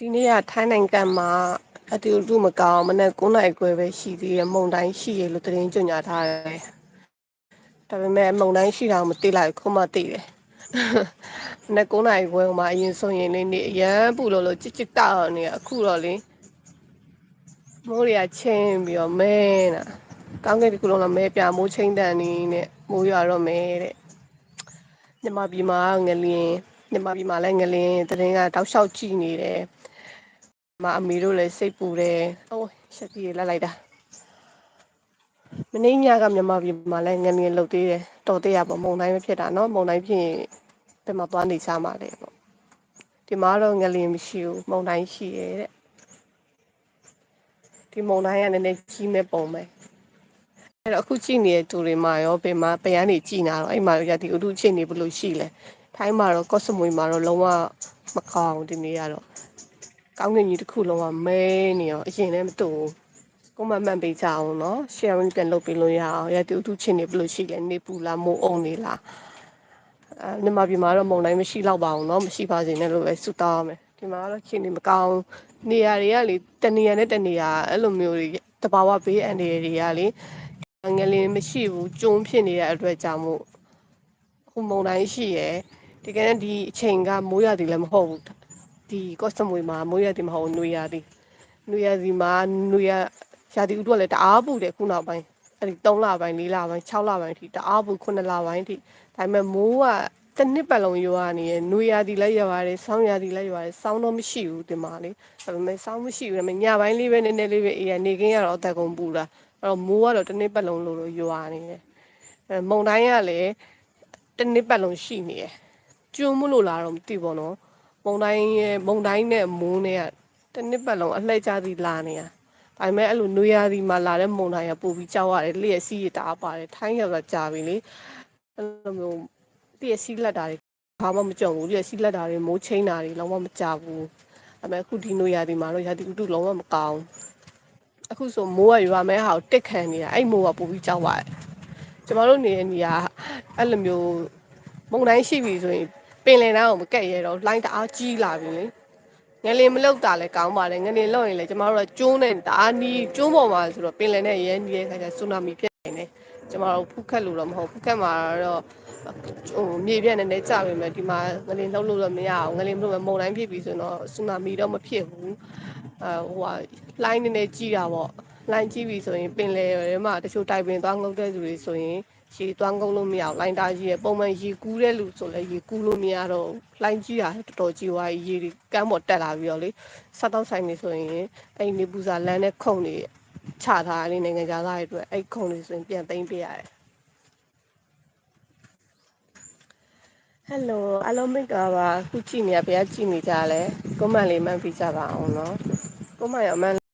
ဒီနေ့ကထိုင်းနိုင်ငံမှာအတူတူမကောင်းမနဲ့9နိုင်ခွဲပဲရှိသေးတယ်မုံတိုင်းရှိရလို့တရင်ကြညာထားတယ်ဒါပေမဲ့မုံတိုင်းရှိတာကိုမသိလိုက်ခုမှသိတယ်မနဲ့9နိုင်ခွဲမှာအရင်ဆိုရင်လေးနေအရန်ပူလို့လို့ချစ်ချစ်တောက်နေအခုတော့လေမိုးတွေကချင်းပြီးတော့မဲနာကောင်းကင်တစ်ခုလုံးတော့မဲပြမိုးချင်းတန်နေနဲ့မိုးရွာတော့မဲတဲ့ညမပြည်မှာငလင်း ညမပြည်မှာလည်းငလင်းတရင်ကတောက်လျှောက်ကြည့်နေတယ်မအမေတို့လည်းစိတ်ပူတယ်။အိုးရှက်ကြီးလက်လိုက်တာ။မင်းညကမြန်မာပြည်မှာလည်းငငယ်လုတ်သေးတယ်။တော်သေးရပေါ့မုံတိုင်းမဖြစ်တာနော်။မုံတိုင်းဖြစ်ရင်ဘယ်မှာသွားနေချမှာလဲပေါ့။ဒီမှာတော့ငလင်မရှိဘူး။မုံတိုင်းရှိရဲ့တဲ့။ဒီမုံတိုင်းကလည်းနည်းကြီးမဲ့ပုံပဲ။အဲ့တော့အခုကြည့်နေတဲ့သူတွေမှာရောဘယ်မှာပယန်းနေကြည်နာတော့အဲ့မှာရဒီဥတုချင်းနေဘလို့ရှိလဲ။ ထိုင်းမှာတော့ကော့စမွေမှာတော့လုံးဝမကောင်းဒီနေ့ကတော့ကောင်းကင်ကြီးတစ်ခုလုံးကမဲနေရောအရင်လည်းမတူဘူးကိုမမှန်ပေးကြအောင်နော် sharing ပြန်လုပ်ပေးလို့ရအောင်ရတူတူချင်းနေဘလို့ရှိလဲနေပူလားမိုးအုံနေလားအဲမြန်မာပြည်မှာတော့မုံတိုင်းမရှိတော့ပါဘူးเนาะမရှိပါစေနဲ့လို့ပဲဆုတောင်းရမယ်ဒီမှာကတော့ချင်းနေမကောင်းနေရာတွေကလေတနေရာနဲ့တနေရာအဲ့လိုမျိုးတွေတဘာဝဘေးအန္တရာယ်တွေကလေငလင်းမရှိဘူးကျုံဖြစ်နေတဲ့အတွက်ကြောင့်မို့ဟိုမုံတိုင်းရှိရယ် ဒီကနေ့ဒီအချိန်ကမိုးရသည်လည်းမဟုတ်ဘူးဒီကော့စမွေမှာမိုးရသည်မဟုတ်နွေရသည်နွေရသည်မှာနွေရရာသီဥတုကလည်းတအားပူတယ်ခုနောက်ပိုင်းအဲ့ဒီ3လပိုင်း4လပိုင်း6လပိုင်းအထိတအားပူ9လပိုင်းအထိဒါပေမဲ့မိုးကတစ်နှစ်ပတ်လုံးရွာနေရနွေရာသီလည်းရွာတယ်ဆောင်းရာသီလည်းရွာတယ်ဆောင်းတော့မရှိဘူးဒီမှာလေဒါပေမဲ့ဆောင်းမရှိဘူးဒါပေမဲ့ညပိုင်းလေးပဲနည်းနည်းလေးပဲအေးရနေခင်းရတော့အသက်ကုန်ပူတာအဲ့တော့မိုးကတော့တစ်နှစ်ပတ်လုံးလို့လို့ရွာနေတယ်အဲမုံတိုင်းကလည်းတစ်နှစ်ပတ်လုံးရှိနေတယ် ကျွန်းမလို့လားတော့မသိဘူးနော်မုံတိုင်းရဲ့မုံတိုင်းနဲ့မိုးနဲ့ကတစ်နှစ်ပတ်လုံးအလှည့်ကျသည်လာနေရဒါပေမဲ့အဲ့လိုနွေရာသီမှာလာတဲ့မုံတိုင်းကပို့ပြီးကြောက်ရတယ်လျှက်စီးရတာပါတယ်ထိုင်းရောက်ကြပြီလေအဲ့လိုမျိုးလျှက်စီးလက်တာတွေဘာမှမကြုံဘူးလျှက်စီးလက်တာတွေမိုးချင်းတာတွေလုံးဝမကြဘူးဒါပေမဲ့အခုဒီနွေရာသီမှာတော့ရာသီဥတုလုံးဝမကောင်းအခုဆိုမိုးကရွာမဲဟာကိုတစ်ခံနေတာအဲ့မိုးကပို့ပြီးကြောက်ရတယ်ကျမတို့နေတဲ့နေရာအဲ့လိုမျိုးမုံတိုင်းရှိပြီဆိုရင် ပင်လယ်နားကိုမကက်ရတော့လိုင်းတအားကြီးလာပြီလေငလင်မလောက်တာလဲကောင်းပါတယ်ငလင်လောက်ရင်လည်းကျမတို့ကကျိုးနဲ့တအားနီးကျိုးပေါ်မှာဆိုတော့ပင်လယ်နဲ့ရဲနီးတဲ့ခါကျဆူနာမီဖြစ်နေတယ်ကျမတို့ဖုတ်ခက်လို့တော့မဟုတ်ဖုတ်ခက်မှာတော့ဟိုမြေပြက်နေနေကြပြီမယ်ဒီမှာငလင်လှုပ်လို့တော့မရအောင်ငလင်မလို့မုန်တိုင်းဖြစ်ပြီဆိုတော့ဆူနာမီတော့မဖြစ်ဘူးအဲဟိုဟာလိုင်းနေနေကြီးတာပေါ့လိုင်းကြီးပြီဆိုရင်ပင်လယ်ထဲမှာတချို့တိုင်ပင်သွားငုတ်တဲ့သူတွေဆိုရင် ရေသွမ်းကုန်းလို့မရအောင်လိုင်းတာကြီးရဲ့ပုံမှန်ရေကူးတဲ့လူဆိုလည်းရေကူးလို့မရတော့လိုင်းကြီးတာတော်တော်ကြီးသွားရေကမ်းပေါ်တက်လာပြီးတော့လေစားတော့ဆိုင်နေဆိုရင်အဲ့နေပူစာလမ်းနဲ့ခုံနေချထားလေးနိုင်ငံခြားသားတွေအတွက်အဲ့ခုံတွေဆိုရင်ပြန်သိမ်းပေးရတယ်ဟယ်လိုအလုံးမိတ်ကပါခုကြည့်နေရဘယ်ကကြည့်နေကြလဲကွန်မန့်လေးမှန်းပြကြပါအောင်နော်ကွန်မန့်ရမှန်း